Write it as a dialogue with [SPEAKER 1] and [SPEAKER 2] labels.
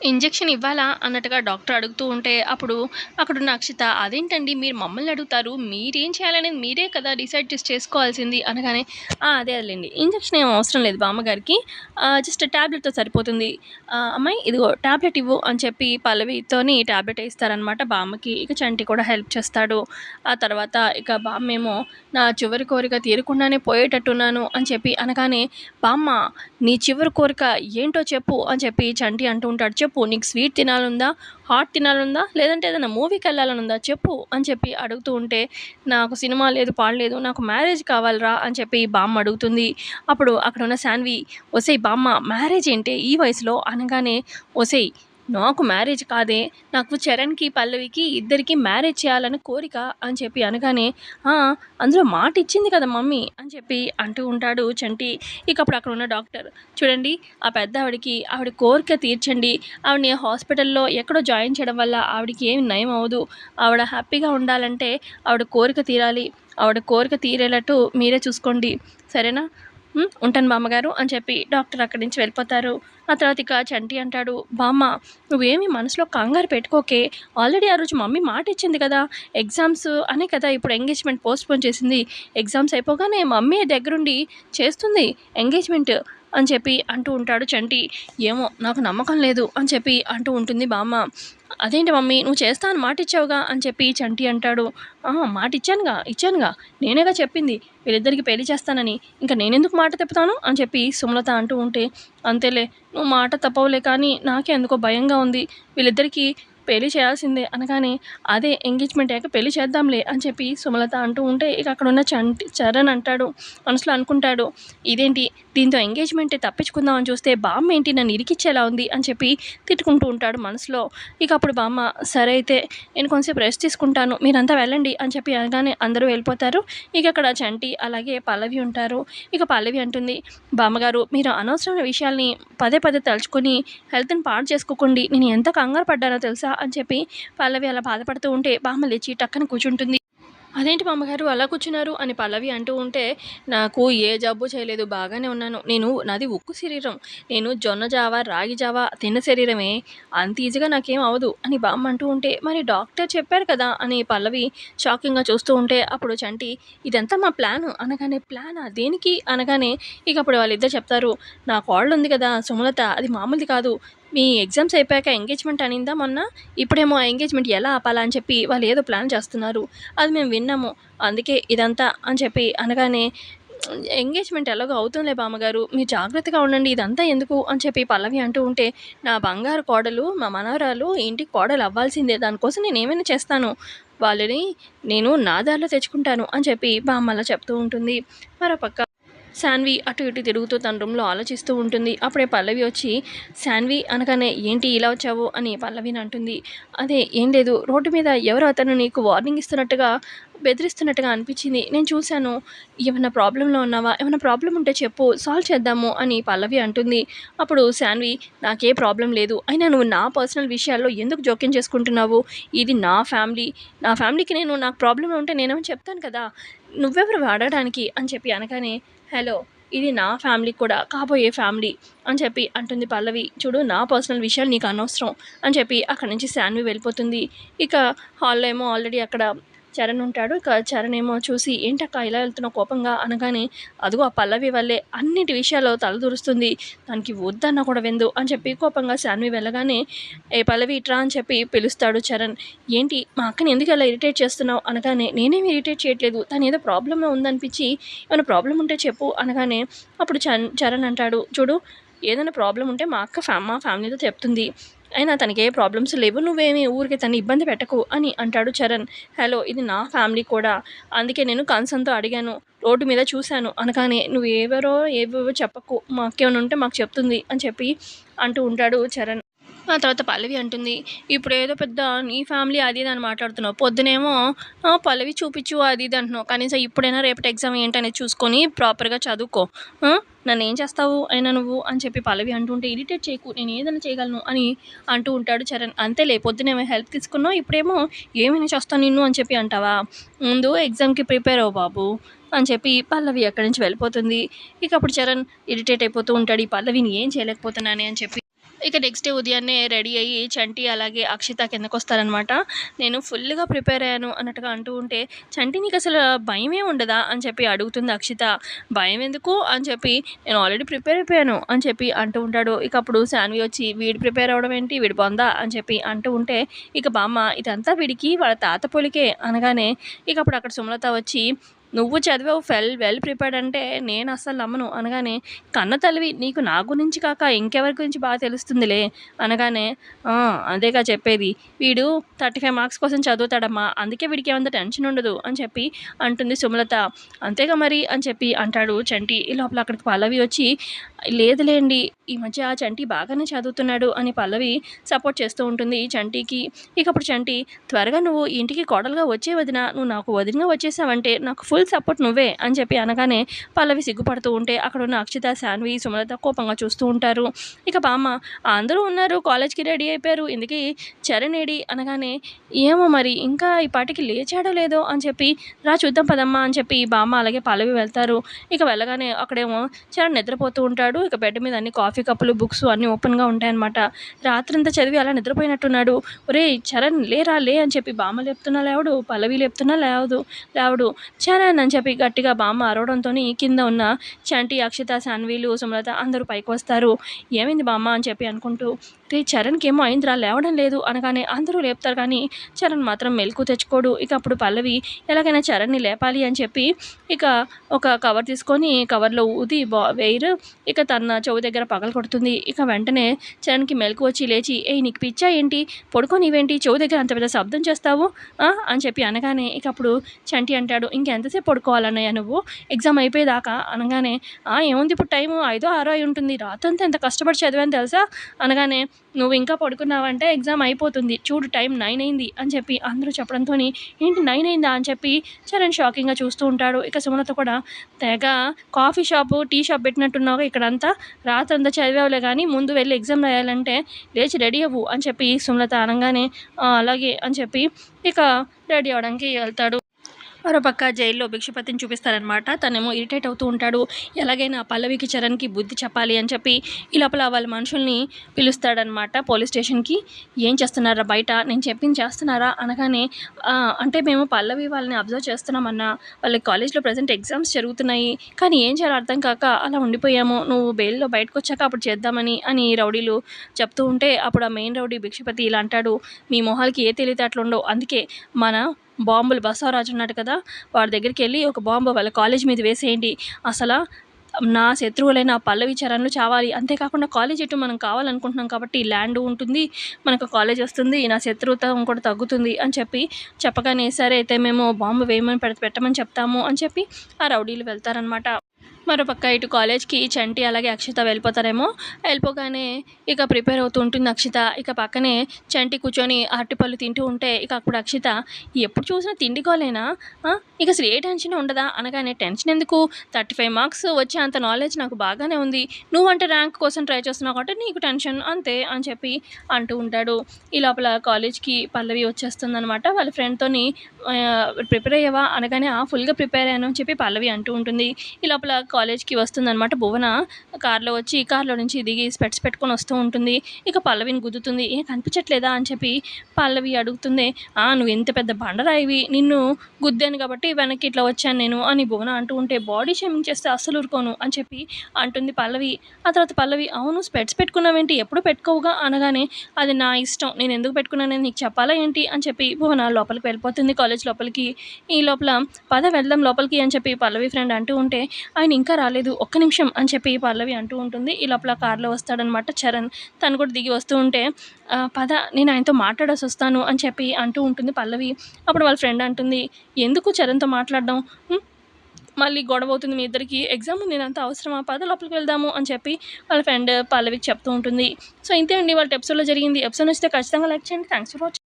[SPEAKER 1] Injection ఇవ్వాలా అన్నట్టుగా doctor అడుగుతూ ఉంటే అప్పుడు అక్కడున్న అక్షిత అదేంటండి మీరు మమ్మల్ని అడుగుతారు? మీరేం చేయాలనేది మీరే కదా డిసైడ్ చేసి చేసుకోవాల్సింది అనగానే అదే అదేలేండి. ఇంజెక్షన్ ఏం అవసరం లేదు బామ్మగారికి. జస్ట్ ట్యాబ్లెట్తో సరిపోతుంది. అమ్మాయి ఇదిగో ట్యాబ్లెట్ ఇవ్వు అని చెప్పి పల్లవితోని ట్యాబ్లెట్ ఇస్తారనమాట బామ్మకి. ఇక చంటి కూడా హెల్ప్ చేస్తాడు. ఆ తర్వాత ఇక బామ్మేమో నా చివరి కోరిక తీరకుండానే పోయేటట్టున్నాను అని చెప్పి అనగానే బామ్మ నీ చివరి కోరిక ఏంటో చెప్పు అని చెప్పి చంటి అంటూ ఉంటాడు. చెప్పు నీకు స్వీట్ తినాలనుందా హాట్ తినాలనుందా లేదంటే ఏదైనా మూవీకి వెళ్ళాలనుందా చెప్పు అని చెప్పి అడుగుతూ ఉంటే నాకు సినిమా లేదు పాడలేదు నాకు మ్యారేజ్ కావాలరా అని చెప్పి బామ్మ అడుగుతుంది. అప్పుడు అక్కడ ఉన్న శాన్వి ఒసేయ్ బామ్మ మ్యారేజ్ ఏంటి? ఈ వయసులో అనగానే ఒసేయ్ నాకు మ్యారేజ్ కాదే నాకు చరణ్కి పల్లవికి ఇద్దరికి మ్యారేజ్ చేయాలని కోరిక అని చెప్పి అనగానే అందులో మాట ఇచ్చింది కదా మమ్మీ అని చెప్పి అంటూ ఉంటాడు చంటి. ఇక అప్పుడు అక్కడ ఉన్న డాక్టర్ చూడండి ఆ పెద్ద ఆవిడకి ఆవిడ కోరిక తీర్చండి. ఆవిడని హాస్పిటల్లో ఎక్కడో జాయిన్ చేయడం వల్ల ఆవిడకి ఏమి నయం అవ్వదు. ఆవిడ హ్యాపీగా ఉండాలంటే ఆవిడ కోరిక తీరాలి. ఆవిడ కోరిక తీరేటట్టు మీరే చూసుకోండి. సరేనా? ఉంటాను బామ్మగారు అని చెప్పి డాక్టర్ అక్కడి నుంచి వెళ్ళిపోతారు. ఆ తర్వాత ఇక చంటి అంటాడు బామ్మ నువ్వేమి మనసులో కంగారు పెట్టుకోకే. ఆల్రెడీ ఆ రోజు మమ్మీ మాట ఇచ్చింది కదా. ఎగ్జామ్స్ అనే కదా ఇప్పుడు ఎంగేజ్మెంట్ పోస్ట్పోన్ చేసింది. ఎగ్జామ్స్ అయిపోగానే మమ్మీ దగ్గరుండి చేస్తుంది ఎంగేజ్మెంట్ అని చెప్పి అంటూ ఉంటాడు చంటి. ఏమో నాకు నమ్మకం లేదు అని చెప్పి అంటూ ఉంటుంది బామ్మ. అదేంటి మమ్మీ నువ్వు చేస్తాను మాట ఇచ్చావుగా అని చెప్పి చంటి అంటాడు. మాట ఇచ్చానుగా ఇచ్చానుగా. నేనేగా చెప్పింది. వీళ్ళిద్దరికి పెళ్ళి చేస్తానని. ఇంకా నేనెందుకు మాట తిప్పుతాను అని చెప్పి సుమలత అంటూ ఉంటే అంతేలే నువ్వు మాట తప్పవులే కానీ నాకే ఎందుకో భయంగా ఉంది. వీళ్ళిద్దరికీ పెళ్ళి చేయాల్సిందే అనగానే అదే ఎంగేజ్మెంట్ అయ్యాక పెళ్ళి చేద్దాంలే అని చెప్పి సుమలత అంటూ ఉంటే ఇక అక్కడ ఉన్న చంటి చరణ్ అంటాడు. మనసులో అనుకుంటాడు ఇదేంటి దీంతో ఎంగేజ్మెంట్ తప్పించుకుందామని చూస్తే బామ్మ ఏంటి నన్ను ఇరికిచ్చేలా ఉంది అని చెప్పి తిట్టుకుంటూ ఉంటాడు మనసులో. ఇక అప్పుడు బామ్మ సరే అయితే నేను కొంచెంసేపు రెస్ట్ తీసుకుంటాను మీరంతా వెళ్ళండి అని చెప్పి అనగానే అందరూ వెళ్ళిపోతారు. ఇక అక్కడ చంటి అలాగే పల్లవి ఉంటారు. ఇక పల్లవి అంటుంది బామ్మగారు మీరు అనవసరమైన విషయాల్ని పదే పదే తలుచుకొని హెల్త్ని పాడు చేసుకోకండి. నేను ఎంత కంగారు పడ్డానో తెలుసా? అని చెప్పి పల్లవి అలా బాధపడుతూ ఉంటే బామ్మ లేచి టక్కన కూర్చుంటుంది. అదేంటి మామగారు అలా కూర్చున్నారు అని పల్లవి అంటూ ఉంటే నాకు ఏ జబ్బు చేయలేదు బాగానే ఉన్నాను. నేను నాది ఉక్కు శరీరం. నేను జొన్న జావా రాగి జావా తిన్న శరీరమే. అంత ఈజీగా నాకేం అవ్వదు అని బామ్మ అంటూ ఉంటే మరి డాక్టర్ చెప్పారు కదా అని పల్లవి షాకింగ్గా చూస్తూ ఉంటే అప్పుడు చంటి ఇదంతా మా ప్లాన్ అనగానే ప్లానా? దేనికి? అనగానే ఇక అప్పుడు వాళ్ళిద్దరు చెప్తారు నా కోళ్ళు ఉంది కదా సుమలత అది మామూలుది కాదు. మీ ఎగ్జామ్స్ అయిపోయాక ఎంగేజ్మెంట్ అనిందా మొన్న? ఇప్పుడేమో ఆ ఎంగేజ్మెంట్ ఎలా ఆపాలా అని చెప్పి వాళ్ళు ఏదో ప్లాన్ చేస్తున్నారు. అది మేము విన్నాము. అందుకే ఇదంతా అని చెప్పి అనగానే ఎంగేజ్మెంట్ ఎలాగో అవుతుందిలే బామ్మగారు. మీరు జాగ్రత్తగా ఉండండి. ఇదంతా ఎందుకు? అని చెప్పి పల్లవి అంటూ ఉంటే నా బంగారు కోడలు మా మనవరాలు ఇంటికి కోడలు అవ్వాల్సిందే. దానికోసం నేను ఏమైనా చేస్తాను. వాళ్ళని నేను నా దారిలో తెచ్చుకుంటాను. అని చెప్పి బామ్మలా చెప్తూ ఉంటుంది. మరో పక్క శాన్వి అటు ఇటు తిరుగుతూ తన రూమ్లో ఆలోచిస్తూ ఉంటుంది. అప్పుడే పల్లవి వచ్చి శాన్వి అనగానే ఏంటి ఇలా వచ్చావు? అని పల్లవిని అంటుంది. అదే ఏం లేదు. రోడ్డు మీద ఎవరో అతను నీకు వార్నింగ్ ఇస్తున్నట్టుగా బెదిరిస్తున్నట్టుగా అనిపించింది. నేను చూశాను. ఏమైనా ప్రాబ్లంలో ఉన్నావా? ఏమైనా ప్రాబ్లం ఉంటే చెప్పు. సాల్వ్ చేద్దాము అని పల్లవి అంటుంది. అప్పుడు శాన్వి నాకే ప్రాబ్లం లేదు. అయినా నువ్వు నా పర్సనల్ విషయాల్లో ఎందుకు జోక్యం చేసుకుంటున్నావు? ఇది నా ఫ్యామిలీ నా ఫ్యామిలీకి నేను నాకు ప్రాబ్లం ఉంటే నేనేమో చెప్తాను కదా? నువ్వెవరు వాడడానికి అని చెప్పి అనగానే హలో ఇది నా ఫ్యామిలీ కూడా కాబోయే ఫ్యామిలీ అని చెప్పి అంటుంది పల్లవి. చూడు నా పర్సనల్ విషయాలు నీకు అనవసరం అని చెప్పి అక్కడి నుంచి శాన్వి వెళ్ళిపోతుంది. ఇక హాల్లో ఏమో ఆల్రెడీ అక్కడ చరణ్ ఉంటాడు ఇక చరణ్ ఏమో చూసి ఏంటక్క ఇలా వెళ్తున్న కోపంగా? అనగానే అదిగో ఆ పల్లవి వల్లే అన్నిటి విషయాల్లో తలదూరుస్తుంది. దానికి వద్దన్న కూడా వెందు అని చెప్పి కోపంగా శాన్వి వెళ్ళగానే ఏ పల్లవి ఇట్రా అని చెప్పి పిలుస్తాడు చరణ్. ఏంటి మా అక్కని ఎందుకు అలా ఇరిటేట్ చేస్తున్నావు? అనగానే నేనేమి ఇరిటేట్ చేయట్లేదు. తను ఏదో ప్రాబ్లమే ఉందనిపించి ఏమైనా ప్రాబ్లం ఉంటే చెప్పు అనగానే అప్పుడు చరణ్ చరణ్ అంటాడు చూడు ఏదైనా ప్రాబ్లం ఉంటే మా అక్క ఫ్యా మా ఫ్యామిలీతో చెప్తుంది. అయినా తనకి ఏ ప్రాబ్లమ్స్ లేవు. నువ్వేమి ఊరికి తను ఇబ్బంది పెట్టకు అని అంటాడు చరణ్. హలో ఇది నా ఫ్యామిలీ కూడా. అందుకే నేను కన్సర్న్తో అడిగాను. రోడ్డు మీద చూశాను. అనగానే నువ్వు ఎవరో ఏవేవో చెప్పకు. మాకేమైనా ఉంటే మాకు చెప్తుంది అని చెప్పి అంటూ ఉంటాడు చరణ్. ఆ తర్వాత పల్లవి అంటుంది ఇప్పుడు ఏదో పెద్ద నీ ఫ్యామిలీ అది ఇది అని మాట్లాడుతున్నావు. పొద్దునేమో పల్లవి చూపించు అది ఇది అంటున్నావు. కనీసం ఇప్పుడైనా రేపటి ఎగ్జామ్ ఏంటనేది చూసుకొని ప్రాపర్గా చదువుకో. నన్ను ఏం చేస్తావు అయినా నువ్వు? అని చెప్పి పల్లవి అంటుంటే ఇరిటేట్ చేయకు నేను ఏదైనా చేయగలను అని అంటూ ఉంటాడు చరణ్. అంతేలే పొద్దునేమో హెల్ప్ తీసుకున్నావు ఇప్పుడేమో ఏమైనా చేస్తాను నిన్ను అని చెప్పి అంటావా? ముందు ఎగ్జామ్కి ప్రిపేర్ అవ్వు బాబు అని చెప్పి పల్లవి అక్కడి నుంచి వెళ్ళిపోతుంది. ఇక అప్పుడు చరణ్ ఇరిటేట్ అయిపోతూ ఉంటాడు. ఈ పల్లవిని ఏం చేయలేకపోతున్నానే అని చెప్పి ఇక నెక్స్ట్ డే ఉదయాన్నే రెడీ అయ్యి చంటి అలాగే అక్షిత కిందకొస్తారనమాట నేను ఫుల్గా ప్రిపేర్ అయ్యాను అన్నట్టుగా అంటూ ఉంటే చంటి నీకు అసలు భయమే ఉండదా? అని చెప్పి అడుగుతుంది అక్షిత. భయం ఎందుకు? అని చెప్పి నేను ఆల్రెడీ ప్రిపేర్ అయిపోయాను అని చెప్పి అంటూ ఉంటాడు. ఇక అప్పుడు శాన్వి వచ్చి వీడు ప్రిపేర్ అవ్వడం ఏంటి? వీడు బొందా? అని చెప్పి అంటూ ఉంటే ఇక బామ్మ ఇదంతా వీడికి వాళ్ళ తాత పొలికే అనగానే ఇక అప్పుడు అక్కడ సుమలత వచ్చి నువ్వు చదివావు ఫెల్ వెల్ ప్రిపేర్డ్ అంటే నేను అస్సలు నమ్మను. అనగానే కన్న తల్లివి నీకు నా గురించి కాక ఇంకెవరి గురించి బాగా తెలుస్తుందిలే? అనగానే అదేగా చెప్పేది. వీడు థర్టీ ఫైవ్ మార్క్స్ కోసం చదువుతాడమ్మా. అందుకే వీడికి ఏమంత టెన్షన్ ఉండదు. అని చెప్పి అంటుంది సుమలత. అంతేగా మరి? అని చెప్పి అంటాడు చంటి. ఈ లోపల అక్కడికి పల్లవి వచ్చి లేదులేండి ఈ మధ్య ఆ చంటి బాగానే చదువుతున్నాడు అని పల్లవి సపోర్ట్ చేస్తూ ఉంటుంది చంటికి. ఇకప్పుడు చంటి త్వరగా నువ్వు ఇంటికి కోడలుగా వచ్చే వదిన నువ్వు నాకు వదినగా వచ్చేసావంటే నాకు ఫుల్ సపోర్ట్ నువ్వే అని చెప్పి అనగానే పల్లవి సిగ్గుపడుతూ ఉంటే అక్కడ ఉన్న అక్షిత శాన్వి సుమలత కోపంగా చూస్తూ ఉంటారు. ఇక బామ్మ అందరూ ఉన్నారు కాలేజ్కి రెడీ అయిపోయారు. ఇందుకే చరణ్ ఏడి? అనగానే ఏమో మరి ఇంకా ఈ పాటికి లేచాడో లేదో? అని చెప్పి రా చూద్దాం పదమ్మా అని చెప్పి బామ్మ అలాగే పల్లవి వెళ్తారు. ఇక వెళ్ళగానే అక్కడేమో చరణ్ నిద్రపోతూ ఉంటాడు. ఇక బెడ్ మీద అన్ని కాఫీ కప్పులు బుక్స్ అన్నీ ఓపెన్గా ఉంటాయన్నమాట. రాత్రంతా చదివి అలా నిద్రపోయినట్టున్నాడు. ఒరే చరణ్ లేరా లే అని చెప్పి బామ్మ లేపుతున్నా లేవడు పల్లవి లేపుతున్నా లేవదు లేవడు. చరణ్ అని చెప్పి గట్టిగా బామ్మ అరవడంతో కింద ఉన్న చంటి అక్షిత శాన్వీలు సుమలత అందరూ పైకి వస్తారు. ఏమైంది బామ్మ అని చెప్పి అనుకుంటూ చరణ్కి ఏమో అయిందిరా లేవడం లేదు అనగానే అందరూ లేపుతారు కానీ చరణ్ మాత్రం మెలకు తెచ్చుకోడు. ఇక అప్పుడు పల్లవి ఎలాగైనా చరణ్ని లేపాలి అని చెప్పి ఇక ఒక కవర్ తీసుకొని కవర్లో ఊది బా వేయరు. ఇక తన చెవు దగ్గర పగల కొడుతుంది. ఇక వెంటనే చరణ్కి మెలకు వచ్చి లేచి ఏ నీకు పిచ్చా ఏంటి? పడుకోనివేంటి చెవు దగ్గర అంత పెద్ద శబ్దం చేస్తావు? ఆ?" అని చెప్పి అనగానే ఇక అప్పుడు చంటి అంటాడు ఇంకెంతసేపు పడుకోవాలన్నయ్య నువ్వు? ఎగ్జామ్ అయిపోయేదాకా? అనగానే ఏముంది ఇప్పుడు టైము? ఐదో ఆరో అయి ఉంటుంది. రాత్రంతా ఎంత కష్టపడి చదివాను తెలుసా? అనగానే నువ్వు ఇంకా పడుకున్నావంటే ఎగ్జామ్ అయిపోతుంది. చూడు టైం నైన్ అయింది అని చెప్పి అందరూ చెప్పడంతో ఏంటి నైన్ అయిందా? అని చెప్పి చరణ్ షాకింగ్గా చూస్తూ ఉంటాడు. ఇక సుమలత కూడా తెగ కాఫీ షాపు టీ షాప్ పెట్టినట్టున్నావు ఇక్కడంతా. రాత్రంతా చదివావులే కానీ ముందు వెళ్ళి ఎగ్జామ్ రాయాలంటే లేచి రెడీ అవ్వు అని చెప్పి సుమలత అనగానే అలాగే అని చెప్పి ఇక రెడీ అవడానికి వెళ్తాడు. మరోపక్క జైల్లో భిక్షపతిని చూపిస్తారనమాట తనేమో ఇరిటేట్ అవుతూ ఉంటాడు. ఎలాగైనా పల్లవికి చరణ్కి బుద్ధి చెప్పాలి అని చెప్పి ఈ లోపల వాళ్ళ మనుషుల్ని పిలుస్తాడనమాట పోలీస్ స్టేషన్కి. ఏం చేస్తున్నారా బయట? నేను చెప్పింది చేస్తున్నారా? అనగానే అంటే మేము పల్లవి వాళ్ళని అబ్జర్వ్ చేస్తున్నామన్నా. వాళ్ళ కాలేజ్లో ప్రజెంట్ ఎగ్జామ్స్ జరుగుతున్నాయి. కానీ ఏం చేయాలో అర్థం కాక అలా ఉండిపోయాము. నువ్వు బెయిల్లో బయటకు వచ్చాక అప్పుడు చేద్దామని అని రౌడీలు చెప్తూ ఉంటే అప్పుడు ఆ మెయిన్ రౌడీ భిక్షపతి ఇలా అంటాడు. మీ మొహాలకి ఏ తెలివితేటలు ఉండవు అందుకే మన బాంబులు బసవరాజు ఉన్నాడు కదా వాడి దగ్గరికి వెళ్ళి ఒక బాంబు వాళ్ళ కాలేజ్ మీద వేసేయండి. అసలు నా శత్రువులైన పల్లవి చరణ్లు చావాలి. అంతేకాకుండా కాలేజ్ ఇటు మనం కావాలనుకుంటున్నాం కాబట్టి ల్యాండ్ ఉంటుంది మనకు కాలేజ్ వస్తుంది నా శత్రువుతం కూడా తగ్గుతుంది అని చెప్పి చెప్పగానే సరే అయితే మేము బాంబు వేయమని పెడ పెట్టమని చెప్తాము అని చెప్పి ఆ రౌడీలు వెళ్తారనమాట మరోపక్క ఇటు కాలేజ్కి చంటి అలాగే అక్షిత వెళ్ళిపోతారేమో. వెళ్ళిపోగానే ఇక ప్రిపేర్ అవుతూ ఉంటుంది అక్షిత. ఇక పక్కనే చంటి కూర్చొని అరటిపళ్ళు తింటూ ఉంటే ఇక అప్పుడు అక్షిత ఎప్పుడు చూసినా తిండి కోలేనా? ఇక అసలు ఏ టెన్షన్ ఉండదా? అనగానే టెన్షన్ ఎందుకు? థర్టీ ఫైవ్ మార్క్స్ వచ్చే అంత నాలెడ్జ్ నాకు బాగానే ఉంది. నువ్వంటే ర్యాంక్ కోసం ట్రై చేస్తున్నావు కాబట్టి నీకు టెన్షన్ అంతే అని చెప్పి అంటూ ఉంటాడు. ఈ లోపల కాలేజ్కి పల్లవి వచ్చేస్తుంది అనమాట వాళ్ళ ఫ్రెండ్తోని ప్రిపేర్ అయ్యావా? అనగానే ఆ ఫుల్గా ప్రిపేర్ అయ్యాను అని చెప్పి పల్లవి అంటూ ఉంటుంది. ఈ లోపల కాలేజ్కి వస్తుందన్నమాట భువన. కార్లో వచ్చి కార్లో నుంచి దిగి స్పెట్స్ పెట్టుకొని వస్తూ ఉంటుంది. ఇక పల్లవిని గుద్దుతుంది. ఏ కనిపించట్లేదా? అని చెప్పి పల్లవి అడుగుతుంది. ఆ నువ్వు ఎంత పెద్ద బండరాయివి. నిన్ను గుద్దాను కాబట్టి వెనక్కి ఇట్లా వచ్చాను నేను అని భువన అంటూ ఉంటే బాడీ షేమింగ్ చేస్తే అస్సలు ఊరుకోను అని చెప్పి అంటుంది పల్లవి. ఆ తర్వాత పల్లవి అవును స్పెట్స్ పెట్టుకున్నావేంటి? ఎప్పుడు పెట్టుకోవుగా? అనగానే అది నా ఇష్టం. నేను ఎందుకు పెట్టుకున్నానని నీకు చెప్పాలా ఏంటి? అని చెప్పి భువన లోపలికి వెళ్ళిపోతుంది కాలేజ్ లోపలికి. ఈ లోపల పద వెళ్దాం లోపలికి అని చెప్పి పల్లవి ఫ్రెండ్ అంటూ ఉంటే ఆయన ఇంకా ఇంకా రాలేదు. ఒక్క నిమిషం అని చెప్పి పల్లవి అంటూ ఉంటుంది. ఈ లోపల కార్లో వస్తాడనమాట చరణ్. తను కూడా దిగి వస్తూ ఉంటే పద నేను ఆయనతో మాట్లాడాల్సి వస్తాను అని చెప్పి అంటూ ఉంటుంది పల్లవి. అప్పుడు వాళ్ళ ఫ్రెండ్ అంటుంది ఎందుకు చరణ్తో మాట్లాడడం? మళ్ళీ గొడవ అవుతుంది మీ ఇద్దరికి. ఎగ్జామ్ ఉంది అంత అవసరమా? పద లోపలికి వెళ్దాము అని చెప్పి వాళ్ళ ఫ్రెండ్ పల్లవికి చెప్తూ ఉంటుంది. సో ఇంతే అండి. వాళ్ళ ఎపిసోడ్లో జరిగింది. ఎపిసోడ్ వస్తే ఖచ్చితంగా లైక్ చేయండి. Thanks for watching